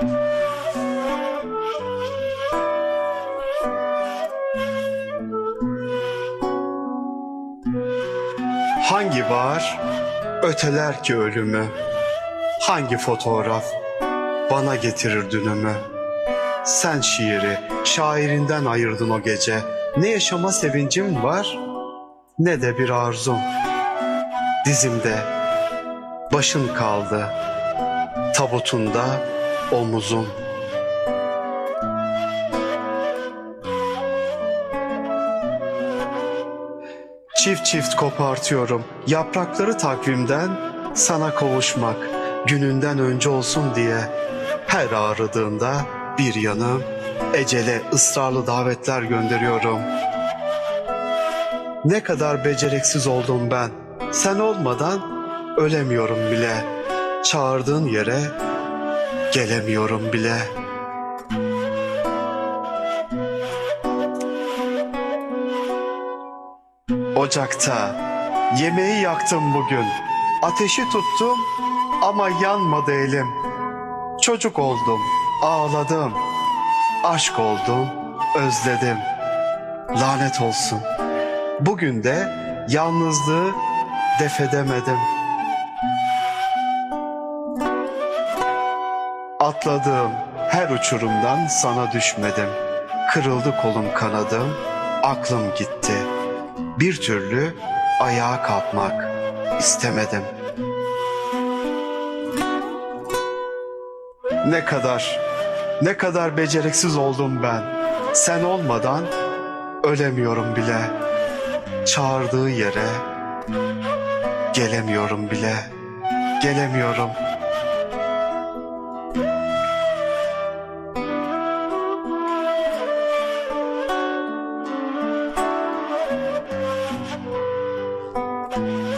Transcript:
Hangi var öteler ki ölümü? Hangi fotoğraf bana getirir dünümü? Sen şiiri şairinden ayırdın o gece. Ne yaşama sevincim var ne de bir arzum. Dizimde başın kaldı, tabutunda omuzum. Çift çift kopartıyorum yaprakları takvimden sana kavuşmak gününden önce olsun diye her ağrıdığında bir yanım ecele ısrarlı davetler gönderiyorum. Ne kadar beceriksiz oldum ben. Sen olmadan ölemiyorum bile. Çağırdığın yere gelemiyorum bile. Ocakta yemeği yaktım bugün. Ateşi tuttum ama yanmadı elim. Çocuk oldum, ağladım. Aşk oldum, özledim. Lanet olsun. Bugün de yalnızlığı defedemedim. Atladığım her uçurumdan sana düşmedim. Kırıldı kolum kanadım, aklım gitti. Bir türlü ayağa kalkmak istemedim. Ne kadar, ne kadar beceriksiz oldum ben. Sen olmadan ölemiyorum bile. Çağırdığı yere gelemiyorum bile. Gelemiyorum. Bye.